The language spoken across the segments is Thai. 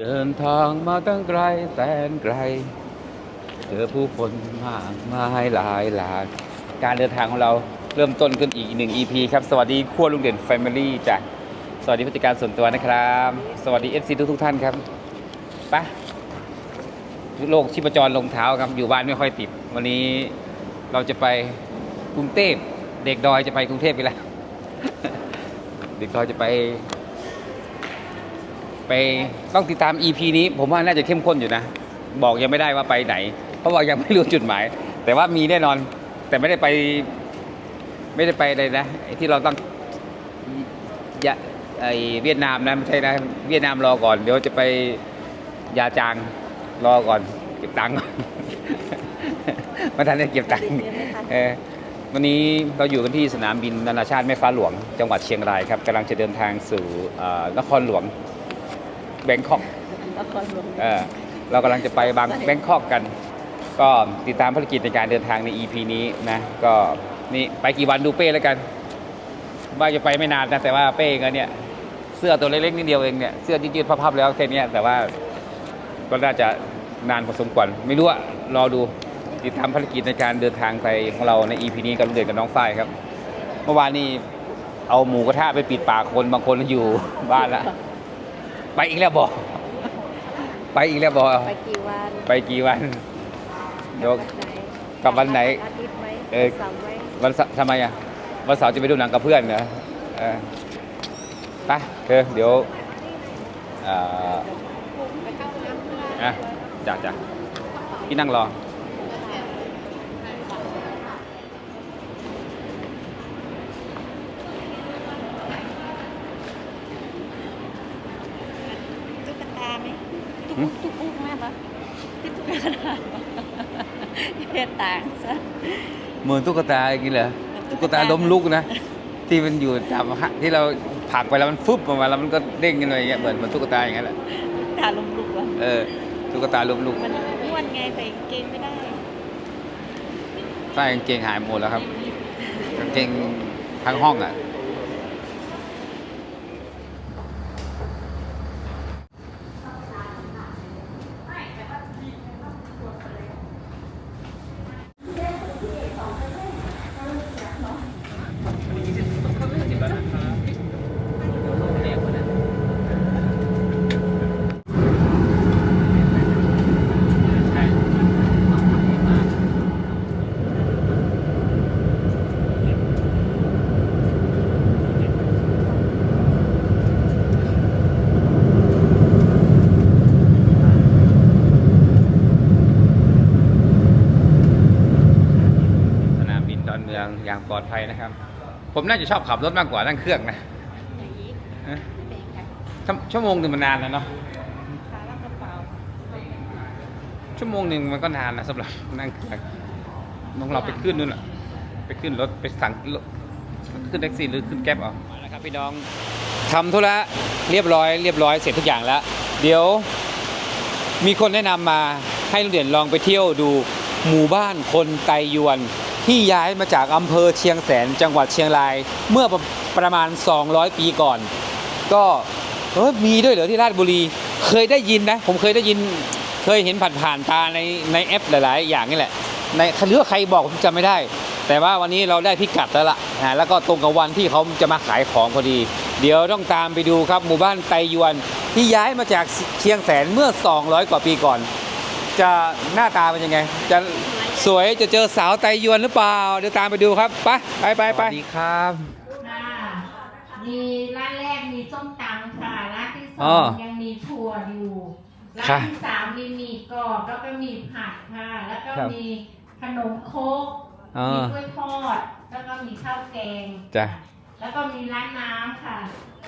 เดินทางมาตั้งไกลแสนไกล เจอผู้คนมากมายหลายหลากการเดินทางของเราเริ่มต้นขึ้นอีกหนึ่ง EP ครับ สวัสดีขั้วลุงเด่น Family จ้ะสวัสดีผู้จัดการส่วนตัวนะครับ สวัสดี FC ทุกทุกท่านครับปะโลกชีพจรลงเท้าครับ อยู่บ้านไม่ค่อยติด วันนี้เราจะไปกรุงเทพเด็กดอยจะไปกรุงเทพไปแล้ว เด็กดอยจะไป ไปต้องติดตาม EP นี้ ผมว่าน่าจะเข้มข้นอยู่นะ บอกยังไม่ได้ว่าไปไหน เพราะว่ายังไม่รู้จุดหมาย แต่ว่ามีแน่นอน แต่ไม่ได้ไป ไม่ได้ไปเลยนะไอ้ที่เราต้องยะไอเวียดนามนะไม่ใช่นะเวียดนามรอก่อน เดี๋ยวจะไปยาจางรอก่อน เก็บตังค์ก่อนไมาทันได้เก็บตังค์เออวันนี้เราอยู่กันที่สนามบินนานาชาติแม่ฟ้าหลวง จังหวัดเชียงรายครับกำลังจะเดินทางสู่เอ่อนครหลวง แบงคอกนครหลวงเออเรากำลังจะไปบางแบงคอกกัน ก็ติดตามภารกิจในการเดินทางใน EP นี้นะก็นี่ไปกี่วันดูเป้แล้วกันว่าจะไปไม่นานนะแต่ว่าเป้ก็เนี่ยเสื้อตัวเล็กๆนิดเดียวเองเนี่ยเสื้อยืดๆพับๆแล้วแค่เนี้ยแต่ว่าก็น่าจะนานพอสมควรไม่รู้อะรอดูติดตามภารกิจในการเดินทางไปของเราใน EP นี้กับลุงเด่นกับน้องฝ้ายครับ เมื่อวานนี้เอาหมูกระทะไปปิดปากคนบางคนอยู่บ้านละ ไปอีกแล้วบอก ไปอีกแล้วบอกไปกี่วันไปกี่วันเดี๋ยวไหนกลับวันไหนอาทิตย์ไหมเออ เสาร์ไหมวันเสาร์ทำไมอะวันเสาร์จะไปดูหนังกับเพื่อนเหรอเออไปเธอเดี๋ยวเอ่อไปเข้าน้ำเพื่อนอะจ้ะจ้ะพี่นั่งรอ ตุ๊กตาไหม หึ ตุ๊กตุ๊กแม่ปะที่ตุ๊กตาเฮ็ดต่างซะเหมือนตุ๊กตาอย่างนี้เหรอตุ๊กตาล้มลุกนะ ที่มันอยู่ตามหะที่เราผลักไปแล้วมันฟึบออกมาแล้วมันก็เด้งกันเลยอย่างเงี้ยเหมือนเหมือนตุ๊กตาอย่างนั้นแหละตาลมลุกวะเออตุ๊กตาล้มลุกมันม้วนไงใส่กางเกงไม่ได้ใต้กางเกงหายหมดแล้วครับกางเกงทั้งห้องอะ สนามบินดอนเมืองอย่างปลอดภัยนะครับ ผมน่าจะชอบขับรถมากกว่านั่งเครื่องนะฮะชั่วชั่วโมงหนึ่งมันนานแล้วเนาะขาแล้วกระเป๋าชั่วโมงหนึ่งมันก็นานนะสำหรับนั่งเครื่องน้องเราไปขึ้นนู่นอะไปขึ้นรถไปสั่งรถขึ้นแท็กซี่หรือขึ้นแก๊ปเอามาแล้วครับพี่น้องทำธุระเรียบร้อยเรียบร้อยเสร็จทุกอย่างแล้ว เดี๋ยวมีคนแนะนำมาให้ลุงเด่นลองไปเที่ยวดู หมู่บ้านคนไตยวน ที่ย้ายมาจากอำเภอเชียงแสนจังหวัดเชียงราย เมื่อประมาณ 200 ปีก่อน ก็เออมีด้วยเหรอที่ราชบุรี เคยได้ยินนะ ผมเคยได้ยิน เคยเห็นผ่านผ่านๆตาในในแอปหลาย ๆ อย่างนี่แหละ ในหรือว่าใครบอกผมจำไม่ได้ แต่ว่าวันนี้เราได้พิกัดแล้วล่ะอ่าแล้วก็ตรงกับวันที่เขาจะมาขายของพอดี เดี๋ยวต้องตามไปดูครับหมู่บ้านไตยวนที่ย้ายมาจากเชียงแสนเมื่อ 200 กว่าปีก่อน จะหน้าตาเป็นยังไง จะสวยจะเจอสาวไตยวนหรือเปล่า เดี๋ยวตามไปดูครับ ไปไปไปไปสวัสดีครับค่ะมีร้านแรกมีส้มตำค่ะร้านที่สอ๋อองยังมีถั่วอยู่ร้าค่ะ นที่สามมีหมี่กรอบแล้วก็มีผัดค่ะ แล้วก็ครับมีขนมโคกอ๋อ มีกล้วยทอด แล้วก็มีข้าวแกงจ้ะ แล้วก็มีร้านน้ำค่ะ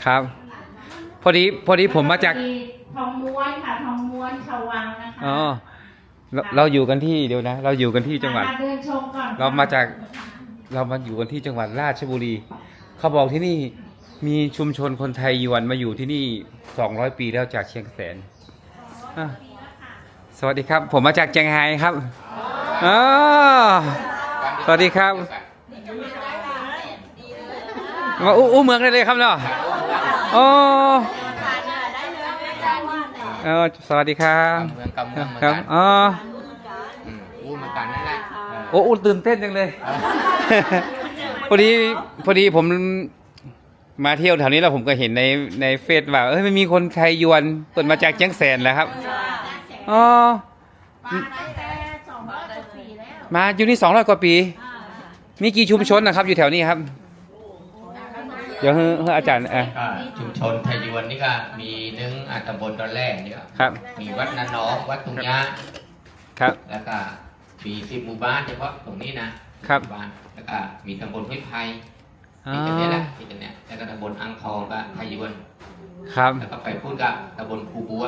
ครับ พอดีพอดีผมมาจาก แล้วทองม้วนค่ะทองม้วนชาววังนะคะ อ๋อ เราเราอยู่กันที่เดียวนะ เราอยู่กันที่จังหวัด มาเดินชมก่อนค่ะเรามาจาก เรามาอยู่กันที่จังหวัดราชบุรี เขาบอกที่นี่มีชุมชนคนไทยยวนมาอยู่ที่นี่ 200 ปีแล้วจากเชียงแสนอะสวัสดีครับ ผมมาจากเชียงไฮ้ครับอ๋อสวัสดีครับมาอู้อู้เมืองได้เลยครับเนาะอ๋อ เออสวัสดีครับเมืองกับเมืองเหมือนครับกันอ๋ออืมอู้เหมือนกันนั่นแหละเออโอ้อุ่นตื่นเต้นจังเลย พอดีพอดีผมมาเที่ยวแถวนี้แล้วผมก็เห็นในในเฟซว่าเอ้ยมันมีคนไทยยวนเปิดมาจากเจียงแสนแหล้วครับอ๋อมาได้แต่สองร้อยกว่าปีแล้วมาอยู่นี่สองร้อยกว่าปี มีกี่ชุมชนนะครับ อยู่แถวนี้ครับ เดี๋ยวให้ให้อาจารย์เออก็ชุมชนไทยยวนนี่ก็มีหนึ่งอัตำบลดอนแรกนี่ก็ครับมีวัดนาน้องวัดตุงยะครับ แล้วก็มีสิบหมู่บ้านเฉพาะตรงนี้นะครับหมู่บ้านแล้วก็มีตำบลห้วยไผ่อ๋อมีกันนี้แหละมีกันเนี้ยแล้วก็ตำบลอ่างทองก็ไทยยวนครับแล้วก็ไปพูดกับตำบลคูบัว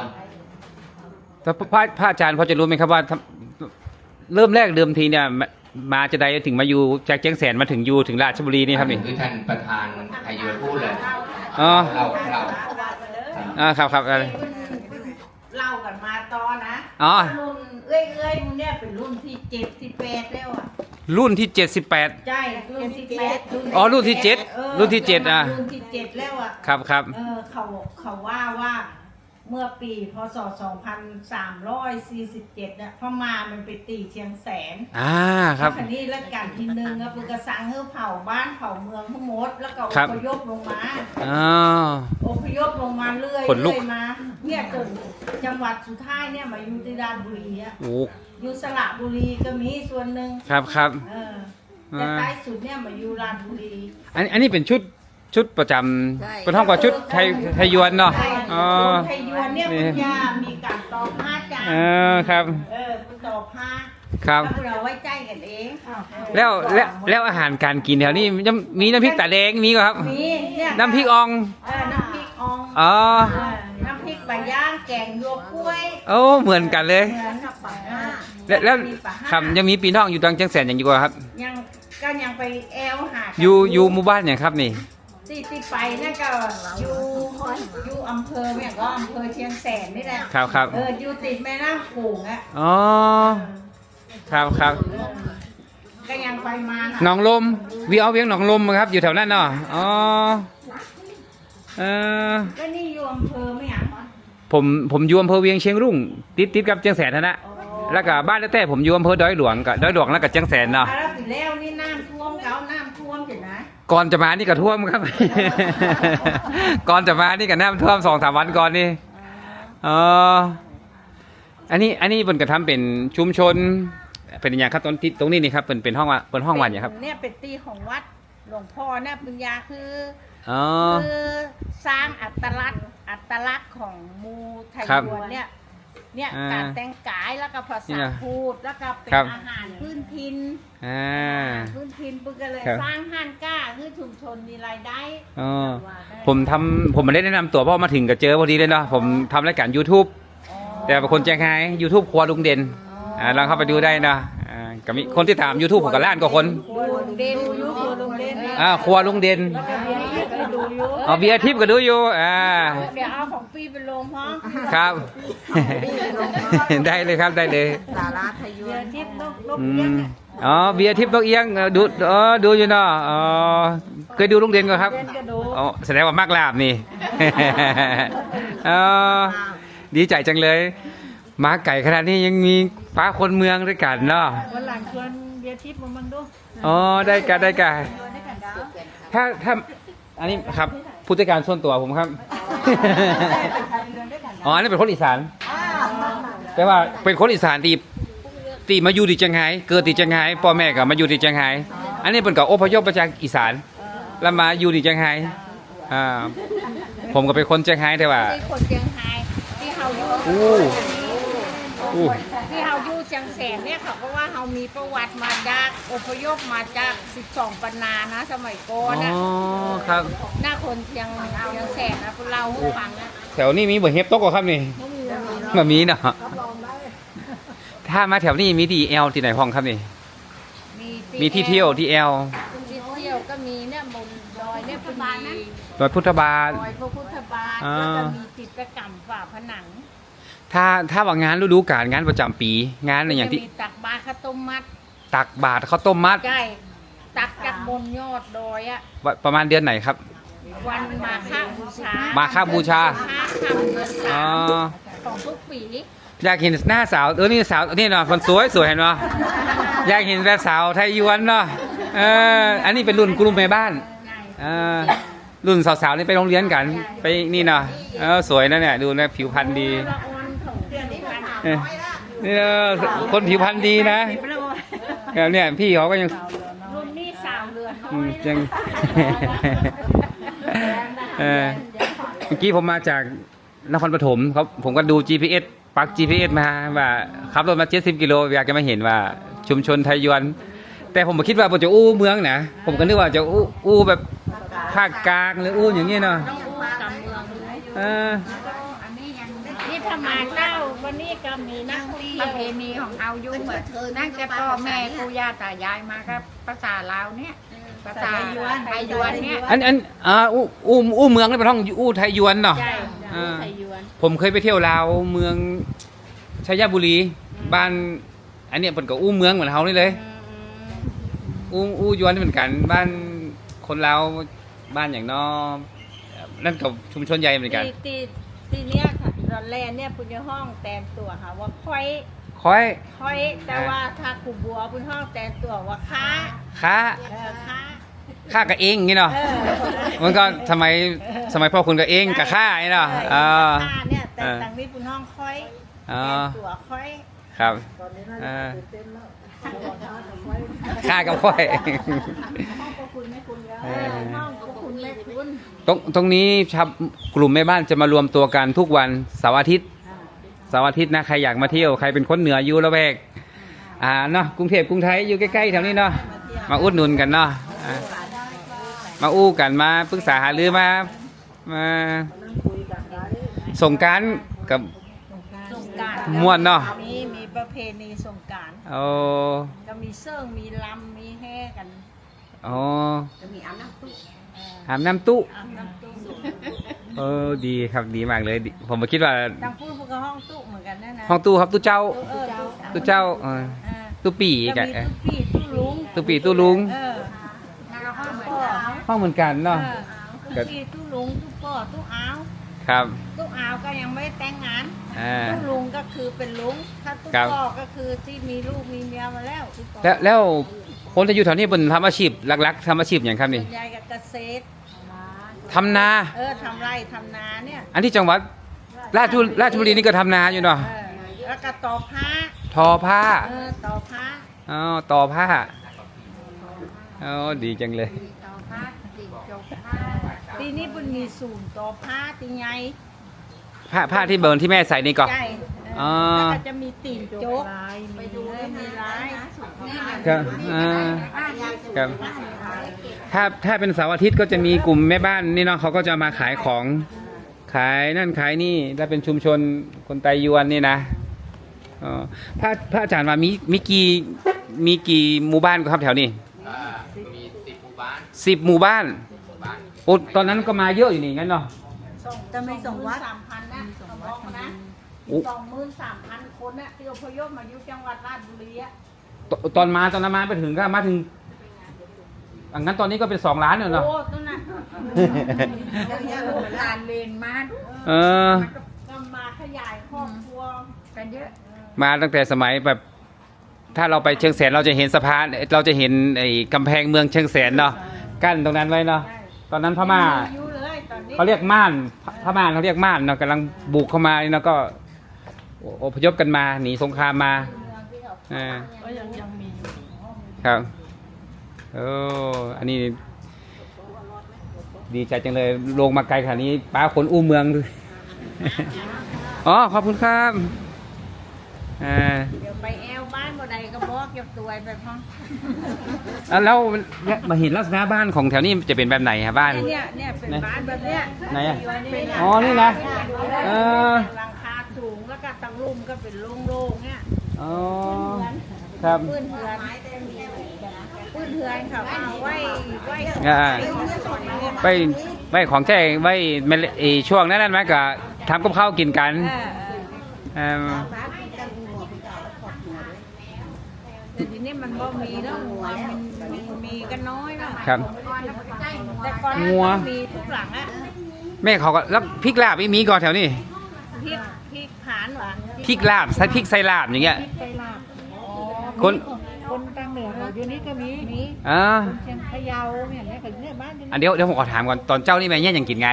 แล้วพระพระอาจารย์พอจะรู้ไหมครับว่าทำเริ่มแรกเดิมทีเนี่ย มามาจะได้ถึงมาอยู่จากเจียงแสนมาถึงอยู่ถึงราชบุรีนี่ครับนี่คือท่านประธานไทยยวนพูดเลยอ๋อ เราเราอ่าครับครับอะไร เล่ากันมาตอนนะอ๋อ รุ่นเอ้ยเอ้ยมึงเนี่ยเป็นรุ่นที่เจ็ดที่แปดแล้วอะรุ่นที่เจ็ดสิบแปดใช่รุ่นที่แปดอ๋อรุ่นที่เจ็ดออรุ่นที่เจ็ดอะ รุ่นที่เจ็ดแล้วอะ ครับครับ เออเขาเขาว่าว่า เมื่อปีพศ 2347เนี่ยพม่ามันไปตีเชียงแสนอ่าครับคันนี้แล้วกันทีนึงอะปืนกระสังเฮือเผาบ้านเผาเมืองทั้งหมด แล้วก็อครับ พยพลงมา อ๋อ อพยพลงมาเรื่อยขนลุก เรื่อยมาเนี่ยจนจังหวัดสุดท้ายเนี่ยมาอยู่ที่ราชบุรีอะโอ้อยู่สระบุรีก็มีส่วนหนึ่งครับครับ เออแต่ใต้สุดเนี่ยมาอยู่ราชบุรี อันอันนี้เป็นชุด ชุดประจใช่ำเป็นห้องกว่าชุดไทยไทยยวนเนาะใช่อ๋อคนไทยยวนเนี่ยนี่คุณย่ามีการตอกผ้าจานเออครับ เออคุณตอกผ้าครับ แล้วเราไว้ใจกันเองแล้วแล้วแล้วอาหารการกินแถวนี้ยังมีน้ำพริกตาแดงมีก็ครับ มีเนี่ยน้ำพริกอ่องเออน้ำพริกอ่องอ๋อเออน้ำพริกปลาย่างแกงหยวกกล้วยโอ้เหมือนกันเลย เหมือนกับปลาห้าแล้วแล้วมีปลาห้าครับยังมีปีน้องอยู่ตังเจียงแสนอย่างอยู่กว่าครับ ยังก็ยังไปแอลหากันอยู่อยู่หมู่บ้านอย่างครับนี่ ที่ที่ไปนั่นก็อยู่อยู่อำเภอเนี่ยก็อำเภอเชียงแสนนี่แหละครับครับเอออยู่ติดแม่น้ำโขงอะอ๋อครับครับเออก็ยังไปมาหาหนองลมวีเอาเวียงหนองลมครับ อยู่แถวนั้นเนาะอ๋อเออก็นี่อยู่อำเภอไม่หยังวะผมผมอยู่อำเภอเวียงเชียงรุ่ง ติดติดกับเจียงแสนนะนะแล้วก็บ้านแล้วแต่ผมอยู่อำเภอดอยหลวงกับดอยหลวงแล้วกับเจียงแสนเนาะอะแล้วปีแล้วนี่น้ำท่วมเก่าน้ำท่วมเห็นนะ ก่อนจะมานี่ก็ท่วมครับ ก่อนจะมานี่ก็น้ำท่วมสองสามวันก่อนนี่อ๋ออันนี้อันนี้บนกระทำเป็นชุมชน เป็นอย่างครับตรงที่ตรงนี้นี่ครับเป็นเป็นห้องว่าเป็นห้องวันอย่างครับเนี่ยเป็นตีของวัดหลวงพ่อเนี่ยปัญญาคืออ๋อคือสร้างอัตลักษณ์อัตลักษณ์ของมูไทยครับยวนเนี่ย เนี่ยอ่าการแต่งกายแล้วก็ภานี่ษานะพูดแล้วก็เป็นครับ อาหารพื้นถิ่นอ่าพื้นถิ่นปุ๊กก็เลยครับ สร้างห้านก้าคือชุมชนมีรายได้อ๋อผมทำผมไม่ได้แนะนำตัวเพราะมาถึงก็เจอพอดีเลยเนาะผมทำรายการ YouTube แต่เป็นคนแจ้งไฮ YouTube ครัวลุงเด่นอ่าลองเข้าไปดูได้นะอ่า ก็มีคนที่ถาม YouTube ผมก็ล้านกว่าคนครัวลุงเด่นอยู่ครัวลุงเด่นอ่าครัวลุงเด่นแล้วก็เบียร์ทิพย์ก็ดูอยู่อ๋อเบียร์ทิพย์ก็ดูอยู่อ่าเดี๋ยวเอาของปีไปลงพ้องครับ ได้เลยครับได้เลยสาราไทยยเบีวยนร์ทิพย์นกนกอืเอี้ยงมเนี่ยอ๋อเบียร์ทิพย์นกเอี้ยงเออดูอ๋อดูอยู่เนาะอ๋อเคยดูลุงเด่นก็ครับเด่นก็ดูอ๋อแสดงว่ามากลาบนี่อ๋อดีใจจังเลยห มาไก่ขนาดนี้ยังมีฟ้าคนเมืองด้วยกันเนาะวันหลังชวนเบียร์ทิพย์มามั่งดูอ๋อได้กันได้กันถ้าถ้าอันนี้ครับผู้จัดการส่วนตัวผมครับอ๋ออันนี้เป็นคนอีสานแต่ว่าเป็นคนอีสานตีตีมาอยู่ที่เชียงไฮ้เกิดที่เชียงไฮ้พ่อแม่ก็มาอยู่ที่เชียงไฮ้อันนี้เป็นกับอพยพมาจากอีสาน แล้วมาอยู่ที่เชียงไฮ้อ่าผมก็เป็นคนเชียงไฮ้แต่ว่าที่คนเชียงรายที่เฮาอยู่ อู้อู้ที่เฮาอยู่เชียงแสนเนี่ยเขาก็ว่าเฮามีประวัติมาจากอพยพมาจาก 12 ปันนานะ สมัยก่ออ๋นนะอครับ หน้าคนเชียงเชียงแสนนะพวกเราให้ฟังนะแถวนี้มีบ่เฮ็บตกกว่าครับนี่มามีเนาะถ้ามาแถวนี้มีที่แอลที่ไหนห้องครับนี่ มีที่เที่ยวที่แอลที่เที่ยวก็มีเนี่ยบนดอยเนี่ยพุทธบาทนะดอยพุทธบาทดอยพระพุทธบาทอ่า แล้วก็มีจิตรกรรมฝาผนัง ถ้าถ้าว่างานฤดูกาลงานประจำปีงานอย่างที่จะมีตักบาตรข้าวต้มมัดตักบาตรข้าวต้มมัดใกล้ตักจากบนยอดดอยอะว่าประมาณเดือนไหนครับ วันมาฆบูชามาฆบูชา มาฆบูชาอ๋อพของทุกปีอยากเห็นหน้าสาวเออนี่สาวนี่เนาะคนสวยสวยเห็นเนาะอยากเห็นแบบสาวไทยยวนเนาะเอออันนี้เป็นรุ่นกลุ่มแม่บ้านเออรุ่นสาวๆนี่ไปโรงเรียนกัน ไปนี่เนาะเออสวยนะเนี่ยดูนะผิวพรรณดีละออนของเดือ นนี้พันเออนี่เออคนผิวพรรณดีนะเออเนี่ยพี่เขาก็ยังรุ่นนี้สาวเรือนน้อือมยยังเออเมื่อกี้ผมมาจากนครปฐมเขาผมก็ดู GPS ปัก GPS มาว่าขับรถมา70กิโลอยากจะมาเห็นว่าชุมชนไทยยวน แต่ผมก็คิดว่าผมจะอู้เมืองนะผมก็นึกว่าจะอู้อู้แบบภาคกลางหรืออู้อย่างนี้เนาะต้องอู้กำเมืองเลยเอออันนี้ยังนี่ ถ้ามาเจ้าวันนี้ก็มีนักเที่ยวประเพณีของเอายุ่งเหมือนนั่งแต่พ่อแม่ปู่ย่าตายายมาครับภาษาลาวเนี่ยภาษาไทยยวนเนี่ยอันอันอ่าอู้อู้อู้เมืองนี่เป็นห้องอู้ไทยยวนเนาะ ใช่อ่า ไทยยวน ผมเคยไปเที่ยวลาวเมืองชัยบุรีบ้านอันเนี้ยเป็นกับอู้เมืองเหมือนเฮานี่เลย อู้อู้ยวนเหมือนกัน บ้านคนลาวบ้านอย่างนอนั่นกับชุมชนใหญ่เหมือนกันตีตีตีเนี้ยค่ะ ตอนแรกเนี่ยปุญญห้องแต่งตัวค่ะว่าค่อยค่อยค่อย แต่ว่าถ้ากูบัวปุญห้องแต่งตัวว่าค้าค้าเออค้าค่ากับเองงี้เนาะเออมันก็สมัยสมัยพ่อคุณกับเองกับค่าไอ้เนาะใช่อ่าค้าเนี่ยแต่เออต่างนี้ปุญห้องค่อยอ๋อแต่งตัวค่อยครับอ่าค่ากับค่อยเออห้องก็คุณแม่คุณ ตรงตรงนี้ชาวกลุ่มแม่บ้านจะมารวมตัวกันทุกวันเสาร์อาทิตย์เสาร์อาทิตย์นะใครอยากมาเที่ยวใครเป็นคนเหนืออยู่ละแวกอ่าเนาะกรุงเทพกรุงไทยอยู่ใกล้ๆแถวนี้เนาะมาอุดหนุนกันเนาะอ่ามาอู้กันมาปรึกษาหารือมามาส่งกรารกับสงกรารม่วนเนาะมีมีประเพณีสงกรารเอาก็มีเสิ่งมีลำมีแห่กันอ๋อจะมีอาบน้ำตุ๊ก อาบน้ำตู้อาบน้ำตุ้เออดีครับดีมากเลยดีผมมาคิดว่าดังพูดพวกก็ห้องตู้เหมือนกันนะนะห้องตู้ครับตู้เจ้าเออตู้ตู้เจ้าเออเออตู้ปี่ก็กับมีตู้พี่ตู้ลุงตู้ปี่ตู้ลุง เออแล้วก็ห้องเหมือนพ่อกันห้องเหมือนกันเนาะเออตู้พี่ตู้ลุงตู้พ่อตู้อ้าวครับตู้อ้าวก็ยังไม่ได้แต่งงานอ่า ตู้ลุงก็คือเป็นลุงถ้าตู้ครับ พ่อก็คือที่มีลูกมีเมียมาแล้วตู้พ่อแล้วแล้วคนที่อยู่แถวนี้เป็นทำอาชีพหลักๆทำอาชีพอย่างครับนี่ยายกับเกษตร ทำนา เออทำไร่ทำนาเนี่ยอันที่จังหวัด ราชบุรีราชบุรีนี่ก็ทำนาอยู่เนาะเออแล้วก็ต่อผ้าทอผ้าเออต่อผ้าอ๋อต่อผ้าอ๋อดีจังเลย ต่อผ้าติดจบผ้าปีนี้บุญมีศูนย์ต่อผ้าตีไงผ้าผ้าที่เบิร์นที่แม่ใส่นี่ก็ใช่ อ๋อแล้วก็จะมีตีนโจ๊กไปดูเลยมีร้ายนี่มันครับอ่าครับถ้าถ้าเป็นเสาร์อาทิตย์ก็จะมีกลุ่มแม่บ้านนี่เนาะเขาก็จะมาขายของขายนั่นขายนี่ถ้าเป็นชุมชนคนไตยวนนี่นะอ๋อพระพระอาจารย์ว่ามีมีกี่มีกี่หมู่บ้านครับแถวนี้อ่ามีสิบหมู่บ้านสิบหมู่บ้าน หมู่บ้าน โอ้ตอนนั้นก็มาเยอะอยู่นี่งั้นเนาะ จะไม่ส่งวัด อ้สองหมื่นสามพันคนนะที่อพยพมาอยู่จังหวัดราชบุรีอะตตอนมาตอนนั้นมาไปถึงก็มาถึงอังั้นตอนนี้ก็เป็นสองล้านเลยเนาะโอ้ต้นน่ะยังลูกหลานเลนมาเออก็มาขยายครอบครัวกันเยอะมาตั้งแต่สมัยแบบ ถ้าเราไปเชียงแสนเราจะเห็นสะพานเราจะเห็นไอ้กำแพงเมืองเชียงแสนเนาะกั้นตรงนั้นไว้เนาะตอนนั้นพม่าอยู่เลยตอนนี้เขาเรียกม่านพม่าเขาเรียกม่านเนาะกำลังบุกเข้ามานี่เนาะก็ อพยพกันมา หนีสงครามมาอ่าก็ยังยังมีอยู่ครับโอ้อันนี้ ดีใจจังเลยลงมาไกลขนาดนี้ป้าขนอู้เมืองด้วยอ๋อขอบคุณครับอ่าเดี๋ยวไปแอลบ้านบ่ใดก็บอกเก็บตัวไปพ้องอะแล้วเนี่ยมาเห็นลักษณะบ้านของแถวนี้จะเป็นแบบไหนฮะบ้านเนี่ยเนี่ยเป็นบ้านแบบเนี้ยไหนอะเป็นอ๋อนี่นะเออหลังคา สูงแล้วก็ตังลุ่มก็เป็นโล่งๆเนี่ยอ๋อครับปืนเหือนปืนเหือนเขาเอาไว้ไว้อ่าไว้ไว้ของแท้ไว้เมลเออช่วงนั้นนั่นไหมก็ทำกับข้าวกินกันเออเอิ่มแต่ทีนี้มันบ่มีแล้วหัวมันมีมีกันน้อยแล้วครับแต่ก่อนงัวมันมีทุกหลังอะแม่เขาก็แล้วพริกลาบไม่มีก่อนแถวนี้พริกพพ ริกผานหวานพริกลาบใส่พริกใส่ลาบอย่างเงี้ย พริกไก่ลาบอ๋อคน คนทางเหนือเขาอยู่นี่ก็มีมีอ่าเชียงพะเยาเนี่ยเนี่ยก็เนี่ยบ้านอันเดียวเดี๋ยวผมขอถามก่อนตอนเจ้านี่แม่เนี่ยยังกินไง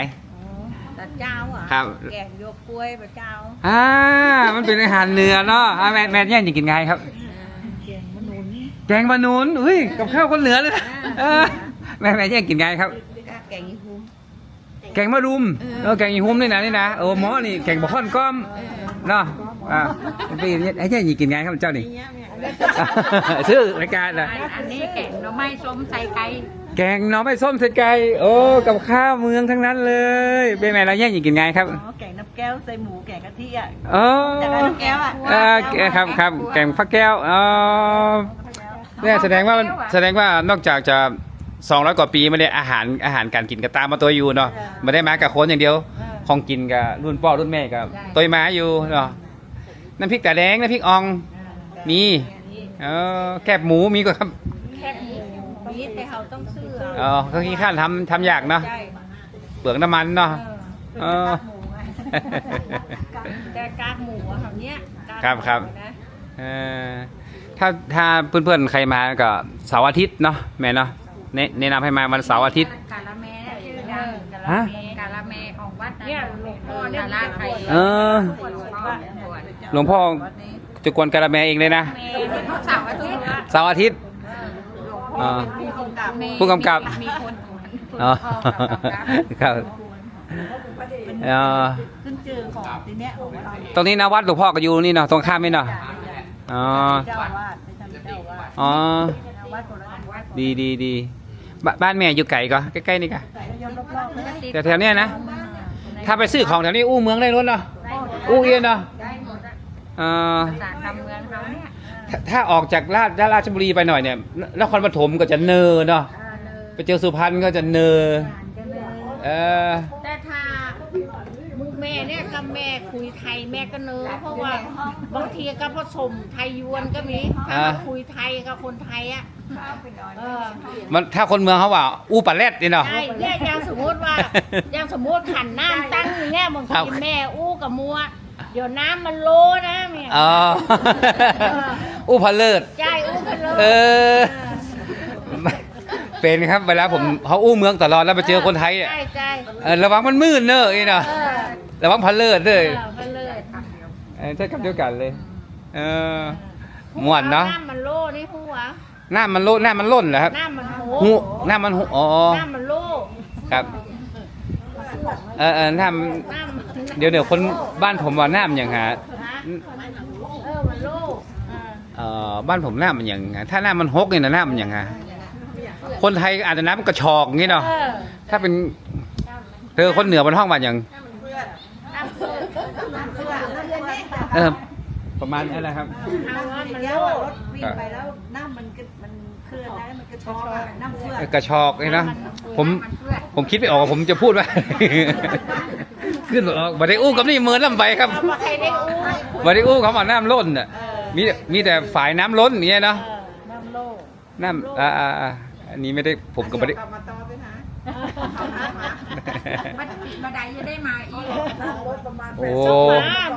แต่เจ้าอะครับ แกงโยกกล้วยแบบเจ้าอ่ามันเป็นอาหารเหนือเนาะอ่าแม่แม่เนี่ยยังกินไงครับแกงมะนุนแกงมะนุนอุ้ยกับข้าวคนเหนือเลยนะเออแม่แม่เนี่ยกินไงครับ แกงอีหุ้ม แกงมะรุมเออแกงอีหุ้มนี่นะนี่นะเออหมอนี่แกงบะค่อนก้อมเนาะอ่าปีนี้ไอ้เนี่ยยังกินไงครับเจ้านี่ชื่อรายการนะอันนี้แกงหน่อไม้ส้มใส่ไก่แกงหน้องไม่ส้มใส่ไก่โอ้กับข้าวเมืองทั้งนั้นเลยเป็นไงเราเนี่ยยังกินไงครับอ๋อแกงน้ำแก้วใส่หมูแกงกะทิอะอ๋อจากน้ำแก้วอะอ่าแกครับครับแกงฟักแก้วอ๋อเนี่ยแสดงว่ามันแสดงว่านอกจากจะ 200กว่าปีไม่ได้อาหารอาหารการกินก็ตามมาตัวอยู่เนาะไม่ได้มากับคนอย่างเดียว ของกินกับรุ่นพ่อรุ่นแม่กับตัวมาอยู่เนาะน้ำพริกตาแดงน้ำพริกอ่องมีเออแคบหมูมีก็ครับแค่หมูมีแต่เขาต้องซื้อเออก็ขี้ข้านทำทำยากเนาะใช่เปลืองน้ำมันเนาะเออแต่กากหมูอะแบบเนี้ยกากครับครับหมูนะเออถ้าถ้าเพื่อนๆใครมาก็เสาร์อาทิตย์เนาะแม่เนาะ แนะแนะนำให้มาวันเสาร์อาทิตย์ กาละแมชื่อดังฮะ กาละแมของวัดเนี่ยหลวงพ่อเนี่ยกาละไทยเออ หลวงพ่อปวดหลวงพ่อจะกวนกะละแมเองเลยนะแม่นี่ทุกเสาร์อาทิตย์ละเสาร์อาทิตย์อ่าผู้กำกับ มีคนอ๋อครับเออขึ้นจือของทีเนี้ยของเราตรงนี้นะวัดหลวงพ่อก็อยู่นี่เนาะตรงข้ามนี่เนาะอ๋อเจ้าอาวาสไปทำเจ้าอาวาสอ๋อ วัดคนละวัดดีดีดี บบ้านแม่อยู่ไกลก็ใกล้ๆนี่ก็ใส่ยนรอบๆเลยแต่แถวเนี้ยนะ ถ้าไปซื้อของแถวนี้อู้เมืองได้ล้วนเนาะอู้เอียนเนาะได้หมดอะเอ่อภาษาทำเมืองเขาเนี่ยถ้าถ้าออกจากราชราชบุรีไปหน่อยเนี่ยนครปฐมก็จะเนอเนาะอ่าเลยไปเจอสุพรรณก็จะเนอจะเลยเออแต่ถ้าแม่เนี่ยกับแม่คุยไทยแม่ก็เนอเพราะว่าบางทีก็ผสมไทยยวนก็มีถ้ามาคุยไทยกับคนไทยอะเออมันถ้าคนเมืองเขาว่า อู้ปลาแรดนี่เนาะ ใช่เนี่ยอย่างสมมติว่าอย่างสมมติขันน้ำตั้งอย่างเงี้ยบางครัทีบแม่อู้กับมัว เดี๋ยวน้ำมันโลนะแม่ อ๋อ อู้พะเลิศใช่อู้กันเลยเออ เป็นครับเวลาผมเขาอู้เมืองตลอดแล้วไปเจอคนไทยเนี่ยใช่ใช่เออระวังมันมืดเนอะไอ้เนาะ เออ ระวังพะเลิศด้วยเออกันเลยเออใช่กับเดียวกันเลย เออม่วนเนาะน้ำมันโลนี่หัวหน้ามันโล่นหน้ามันล่นเหรอครับน้ำมันโหหูหน้ามันหูอ๋อน้ำมันโลครับเออเออหน้ามันน้ำมันเดี๋ยวเดี๋ยวคนบ้านผมว่าหน้ามันอย่างหาฮะเออมันโลอ่าเอ่อบ้านผมหน้ามันอย่างหาถ้าหน้ามันฮกเนี่ยนะหน้ามันอย่างหาคนไทยอาจจะน้ำมันกระชอกอย่างงี้เนาะเออถ้าเป็นเธอคนเหนือบนห้องบ้านอย่างน้ำเพื่อน้ำเพื่อ เออประมาณนี้แหละครับเอาว่ามันแล้โลวรถวิ่งไปแล้วน้ำมันก็มันเคลื่อนได้มันกระชอกอะน้ำเฟื่องกระชอกเลยนะผมผมคิดไม่ออกว่าผมจะพูดว่า ขึ้นออกบัได้อู้กับนี่เมินลำไปครับเอามาใครได้อู้บัได้อู้เขาว่าน้ำล้นอะมีมีแต่ฝ่ายน้ำล้นอย่างเงี้ยเนาะเออน้ำโลกน้ำอ่าอ่าอ่าอันนี้ไม่ได้ผมก็ไม่ได้กลับมาต่อไปหาบัดบัดใดจะได้มาอีกนั่งรถประมาณโอ้มามาทุก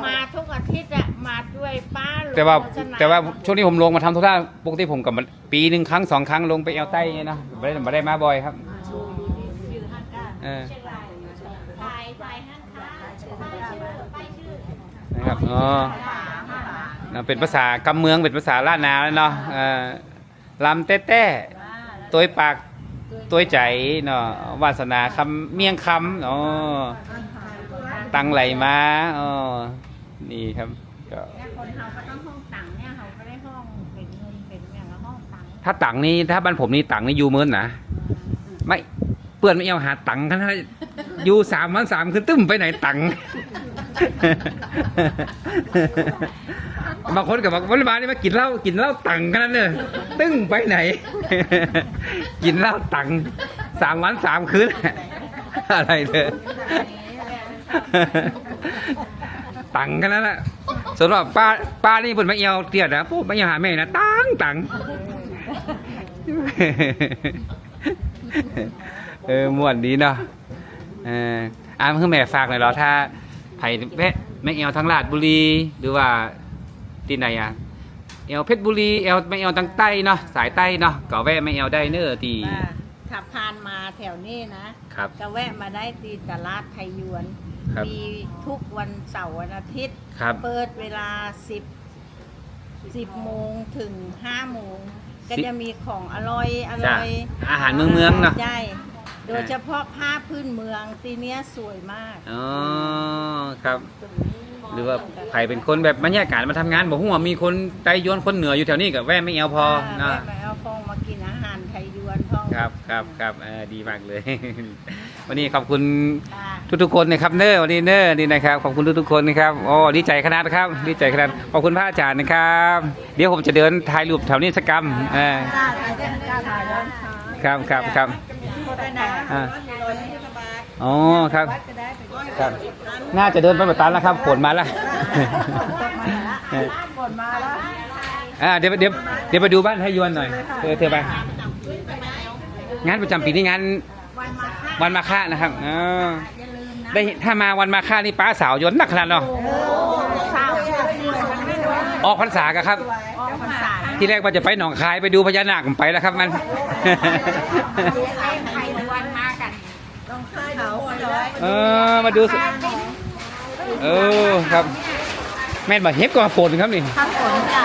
อาทิตย์อะมาด้วยป้าหลงแต่ว่าโฆษณแต่ว่าช่วงนี้ผมลงมาทำธุระปกติผมกับมันปีหนึ่งครั้งสองครั้งลงไปเอลใต้อย่างเงี้ยเนาะไม่ได้ไม่ได้มาบ่อยครับ ยืนห้างก้านเออถ่ายถ่ายห้างค้าไปชื่อนะครับอ๋อนะเป็นภาษากำเมืองเป็นภาษาล้านนาแล้วเนาะเอ่อลำเต้เต้ตัวปากตัวใจเนาะวาสนาคำเมียงคำอ๋อตังไหลมาอ๋อ นี่ครับก็เนี่ยคนเขาก็ต้องห้องตังค์เนี่ยเขาก็ได้ห้องเป็นเงินเป็นอย่างละห้องตังค์ถ้าตังนี่ถ้าบ้านผมนี่ตังนี่อยู่เมินนะไม่เปื่อนไม่เอาหาตังกันนะอยู่สามวันสามคือตึ้มไปไหนตังบางคนกับบอกวันบานนี่มากินเหล้ากินเหล้าตังกันนั่นเนี่ยตึ้งไปไหน กินเหล้าตังสามวันสามคืนอะไรเถอะ ตังกันนั่นแหละส่วนว่าป้าป้านี่เพิ่นมาเอวเตี้ยนะปุ๊บมาเอวหาแม่นะตังตังเออม่วนดีเนาะเอออ่าเพื่อแม่ฝากหน่อยเหรอถ้าไผ่แวะแม่แอลทางลาดบุรีหรือว่าที่ไหนอะแอลเพชรบุรีแอลแม่แอลทางใต้เนาะสายใต้เนาะก็แวะแม่แอลได้เนอะที่ว่าขับผ่านมาแถวนี้นะครับ ก็แวะมาได้ตีตลาดไทยยวน ครับ มีทุกวันเสาร์วันอาทิตย์ ครับ เปิดเวลา 10 10โมงถึง5โมง ก็สิจะมีของอร่อยอจ้ะร่อยอาหารเมืองเมืองๆเนาะใช่โดยเฉพาะผ้าพื้นเมืองตีเนี้ยสวยมาก อ๋อครับ หรือว่าใครเป็นคนแบบบรรยากาศมาทำงานบอกว่ามีคนไต้ยวนคนเหนืออยู่แถวนี้กับแวะไม่เอาพอเอเนาะแวะไปเอาฟองมากินอาหารไทยยวนพ่องครับครับครับเออดีมากเลย วันนี้ขอบคุณ ค่ะ ทุกๆคนนะครับเนอร์วันนี้เนอร์นี่นะครับขอบคุณทุกๆคนนะครับโอ้ดีใจขนาดนะครับดีใจขนาดขอบคุณพระอาจารย์นะครับ เดี๋ยวผมจะเดินถ่ายรูปแถวนี้สักกรรมเออจ้าจ้าจ้าถ่ายร้อนค่ะครับครับครับโฆษณาอ่าร้อยที่สบายอ๋อครับวัดก็ได้ไปด้วยครับ น่าจะเดินไปแบบตันแล้วครับฝนมาแล้วเออฝนมาแล้วอ่าเดี๋ยวเดี๋ยวเดี๋ยวไปดูบ้านไทยยวนหน่อยเธอเธอไปงานประจำปีนี่งานวันมาค่ะวันมาฆะนะครับอ๋ออย่าลืมนะ ได้ถ้ามาวันมาฆะนี่ป้าสาวยนต์นักขนาดเนาะสาวที่สองไม่รู้ออกพรรษากันครับออกพรรษาที่แรกว่าจะไปหนองคายไปดูพญานาคผมไปแล้วครับมันดูไอ้ไข่วันมากันต้องค่ายเขาเลยเออมาดูสิเออครับ แม่นบอกเฮ็บก็มาฝนครับนี่ข้างฝนจ้ะ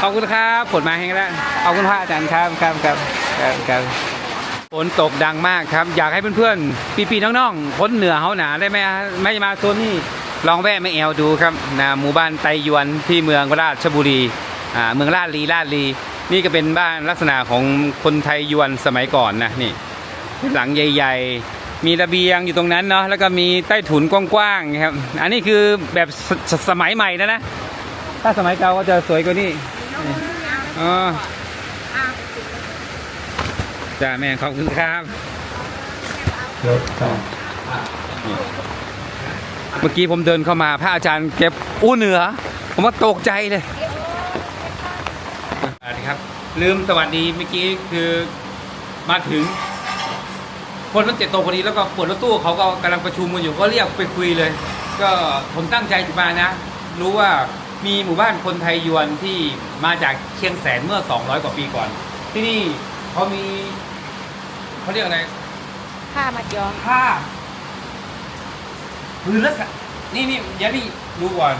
ขอบคุณครับฝนมาแห้งแล้วขอบคุณพระอาจารย์ครับครับครับครับครับ ฝนตกดังมากครับ อยากให้เพื่อนๆ ปีๆน้องๆคนเหนือเขาหนาได้ไหมฮะไม่มาโซนนี้ลองแวะมาแอลดูครับนะหมู่บ้านไตยวนที่เมืองราชบุรีอ่าเมืองลาดลีลาดลี นี่ก็เป็นบ้านลักษณะของคนไทยยวนสมัยก่อนนะนี่หลังใหญ่ ๆ มีระเบียงอยู่ตรงนั้นเนาะแล้วก็มีใต้ถุนกว้างๆครับอันนี้คือแบบสสสมัยใหม่นะนะถ้าสมัยเก่าก็จะสวยกว่านี้นี่อ๋อ จ้าแม่ขอบคุณครับเมื่อกี้ผมเดินเข้ามาพระอาจารย์เก็บอู้เหนือ ผมว่าตกใจเลยสวัสดีครับลืมสวัสดีเมื่อกี้คือมาถึง คนมันเจ็ดโตวพอดีแล้วก็ปวดรถตู้เขาก็กำลังประชุมกันอยู่ก็เรียกไปคุยเลย ก็ผมตั้งใจจะมานะ รู้ว่ามีหมู่บ้านคนไทยยวนที่มาจากเชียงแสนเมื่อ 200 กว่าปีก่อน ที่นี่เขามี เขาเรียกอะไรผ้ามัดย้อมผ้าพื้นละสะนี่นี่เดี๋ยวพี่ดูก่อน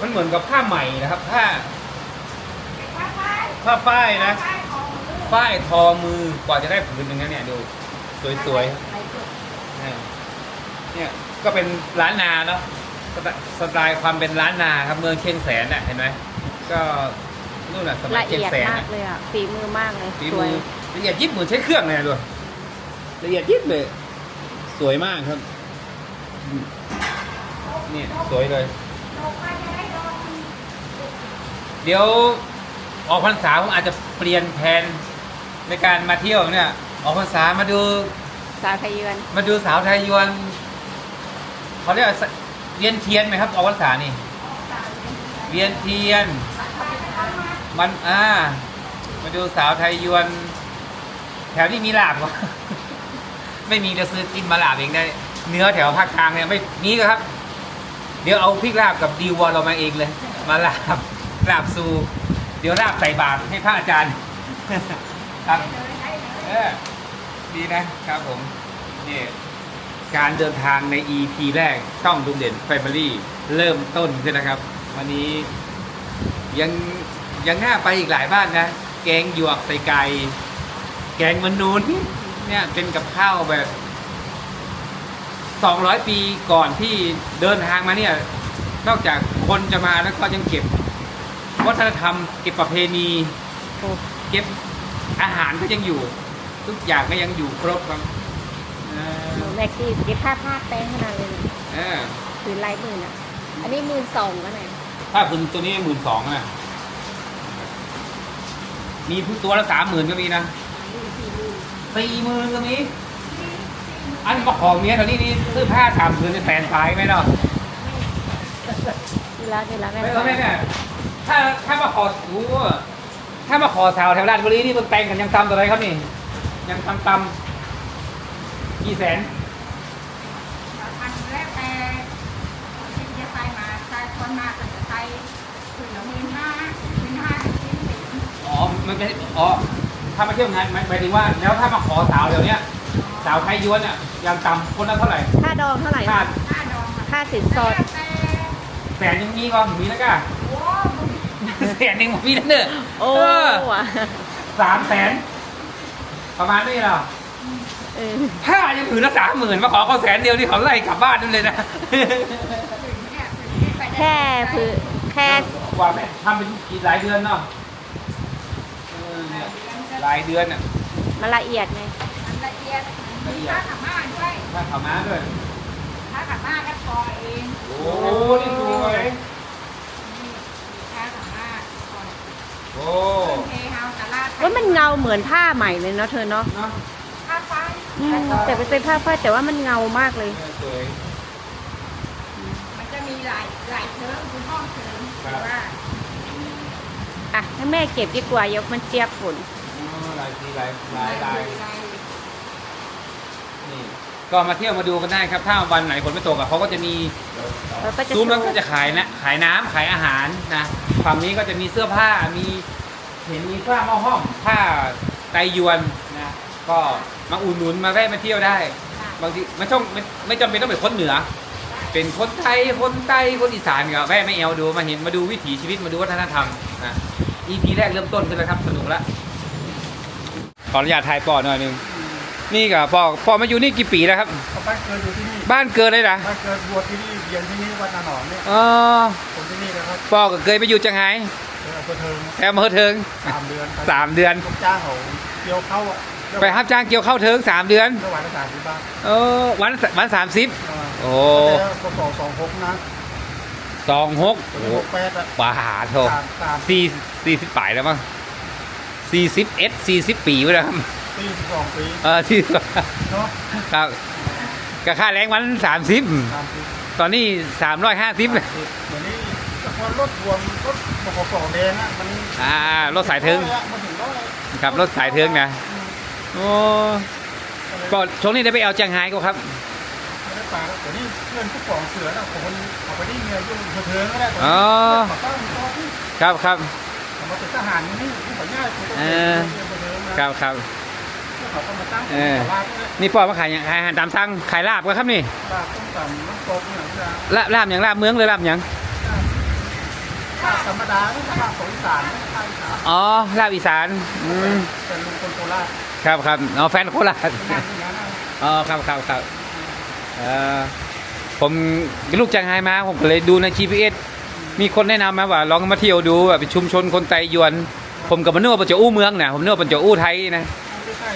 มันเหมือนกับผ้าใหม่นะครับผ้า ผ้าฝ้ายนะฝ้ายทอมือกว่าจะได้ผืนหนึ่งนะเนี่ยดู สวยๆเนี่ยเนี่ยก็เป็นร้านนาเนาะสไตสไตล์ความเป็นร้านนาครับเมืองเชียงแสนน่ะเห็นไหมก็นู่นน่ะสมัยละเชียเอีงยดแสนมาน่ะกเลยอะฝีมือมากเลยฝีสมืวย อละเอียดยิบเหมือนใช้เครื่องเลยนะดู ละเอียดยิบเลย สวยมากครับนี่สวยเลย เดี๋ยวออกพรรษาผมอาจจะเปลี่ยนแผนในการมาเที่ยวเนี่ย ออกพรรษามาดูสาวไทยยวนมาดูสาวไทยยวนเขาเรียกว่าเวียนเทียนไหมครับออกพรรษานี่เวียนเทียน มันอ่ามาดูสาวไทยยวน แถวนี้มีหลาบวะ ไม่มีจะซื้อกินมาลาบเองได้ เนื้อแถวภาคกลางเนี่ยไม่มีก็ครับ เดี๋ยวเอาพริกลาบกับดีวัวเรามาเองเลย มาลาบลาบซูเดี๋ยวลาบใส่บาตรให้พระอาจารย์ครับเออดีนะครับผมนี่การเดินทางใน EP แรกช่องดุมเด่น Family เริ่มต้นขึ้นนะครับ วันนี้ยังยังน่าไปอีกหลายบ้านนะ แกงหยวกใส่ไก่ แกงมันนูน เนี่ยเป็นกับข้าวแบบ200ปีก่อนที่เดินทางมาเนี่ย นอกจากคนจะมาแล้วก็ยังเก็บ วัฒนธรรม เก็บประเพณีโอ้เก็บอาหารก็ยังอยู่ ทุกอย่างก็ยังอยู่ครบครับเออแม็กซี่เก็บผ้าผ้าแป้งขนาดเลยนะเออคือลายหมื่นอะ อันนี้หมื่นสองก็ไหนถ้าคุณตัวนี้หมื่นสองนะมีตัวละสามหมื่นก็มีนะ สี่หมื่นก็มีอันก็ของเมียตอนนี้นี่ซื้อผ้าสามหมื่นในแฟนตายไหมเนาะทีละทีละแม่ไม่ไม่ไม่ถ้าถ้ามาขอโอ้โหถ้ามาขอสาวแถวราชบุรีนี่มันแต่งกันยังตำตัวอะไรครับนี่ ยังตำตำกี่แสนพันแล้วแต่จะไปคนมาก็จะใช้ถึงละหมื่นห้าหมื่นห้าถึงสิ้นปีอ๋อ มันไม่อ๋อ ถ้ามาเที่ยวงานหมายหมายถึงว่า แล้วถ้ามาขอสาวเดี๋ยวเนี้ยสาวไทยยวนอะยังต่ำคนละเท่าไหร่ค่าดองเท่าไหร่ค่าคะค่าดองอะค่าสินสอดแล้วแต่แสนยังมีก่อนมีแล้วก็โอ้มึงแสนหนึ่งมีแล้วเนอะโอ้เออว่ะสามแสนประมาณนี้เหรอเออถ้ายังถือละสามหมื่นมาขอเขาแสนเดียวนี่เขาไล่กลับบ้านนั่นเลยนะ ถึงเนี่ยถึงนี่ไปได้แค่คือแค่ ว่าแม่ทำเป็นกี่หลายเดือนเนาะเออเนี่ย หลายเดือนอะมันละเอียดไงมันละเอียดมีค่าขม่าด้วยถ้าขาม้าด้วยค่าขม่าก็พอเองโอ้นี่สวยมีค่าขม่าก่อนโอ้เคเฮาตลาดว่ามันเงาเหมือนผ้าใหม่เลยเนาะเธอเนาะเนาะค่าไฟอืมแต่เป็นผ้าฝ้ายแต่ว่ามันเงามากเลย สวย มันจะมีหลายหลายเชิงคือห้องเชิงครับ ว่า อะให้แม่เก็บดีกว่ายกมันเจี๊ยบฝนอ๋อ หลายทีหลายหลายหลายหลายนี่ก็มาเที่ยวมาดูกันได้ครับถ้าวันไหนฝนไม่ตกอะเขาก็จะมีแล้วก็จะซุ้มแล้วก็จะขายนะขายน้ำขายอาหารนะฝั่งนี้ก็จะมีเสื้อผ้ามีเห็นมีผ้าหม้อห้อมผ้าไตยวนนะก็มาอุ่นหนุนมาแวะมาเที่ยวได้ บางทีไม่ต้องไม่ไม่จำเป็นต้องเป็นคนเหนือ เป็นคนไทยคนใต้คนอีสานก็แวะมาแอวดูมาเห็นมาดูวิถีชีวิตมาดูวัฒนธรรมนะ EP แรกเริ่มต้นขึ้นแล้วครับสนุกแล้ว ขออนุญาตถ่ายปอหน่อยหนึงนี่กับปอปอมาอยู่นี่กี่ปีแล้วครับบ้านเกิดอยู่ที่นี่บ้านเกิดเลยนะบ้านเกิดบวชที่นี่เรียนที่นี่วัดนาหนองเนี่ยเออผมที่นี่นะครับปอก็เคยไปอยู่จังไห้เป็นอำเภอเทิงแอมเภอเทิงสามเดือนสามเดือน ลูกจ้างเขาเกี่ยวเข้าอะไปรับจ้างเกี่ยวข้าวเทิงสามเดือน เมื่อวานละสามสิบบาทเออวันวันสามสิบโอ้ก็สองสองหกนะสองหกตัวโอ้นี้หกแปดอะป่าหาโทสามสามสี่สี่สิบปลายแล้วมั้ง สี่สิบเอ็ดสี่สิบปีไปแล้วครับปีสิบสองปีเออที่เนาะครับก็ค่าแรงวันสามสิบสามสิบตอนนี้สามร้อยห้าสิบเลยเหมือนนี้แต่พอรถรวมรถบขสแดงอะมันอ่ารถสายเทิงมันถึงร้อยครับรถสายเทิงนะโอ้ก็ช่วงนี้ได้ไปเอาจังไห้ก็ครับไม่ได้ปลาแล้วแต่นี่เพื่อนผู้กองเสือน่ะคนเขาไปได้เมียยุ่งเทิงก็ได้อ๋อขอตั้งต่อที่ครับครับผ มมาเป็นทหารนี่ผู้ของ่ายผมก็เอเป็นอเทิงนะครับครับเขาก็มาตั้งเออตลาดเนี่ยนี่ปอมาขายอย่างขายอาหารตามสั่งขายลาบก็ครับนี่ลาบต้มตำน้ำตกอย่างนี้นะลาบลาบอย่างลาบเมืองเลยลาบอย่างลาบธรรมดาไม่ใช่ลาบของอีสานไม่ใช่อีสานอ๋อลาบอีสานอืมเป็นลุงคนโคราชครับครับอ๋อแฟนโคราชเป็นงานที่นั้นนะอ๋อครับครับครับเอ่อผมเป็นลูกจังไห้มาผมก็เลยดูใน GPS มีคนแนะนำมาว่าลองมาเที่ยวดูแบบเป็นชุมชนคนไตยวน ผมกับมันนึกว่าเป็นเจ้าอู้เมืองนะผมนึกว่าเป็นเจ้าอู้ไทยนะไม่ใช่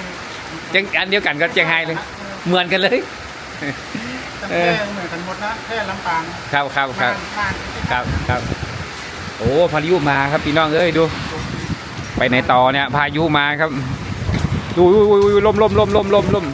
จังอันเดียวกันก็จังไห้เลย เหมือนกันเลยแต่แค่เหมือนกันหมดนะแค่ลำปางครับครับครับน่านครับครับ โอ้พายุมาครับพี่น้องเอ้ยดู ไปไหนต่อเนี่ยพายุมาครับดูอุ้ยอุ้ยอุ้ยลมลมลมลมลมลม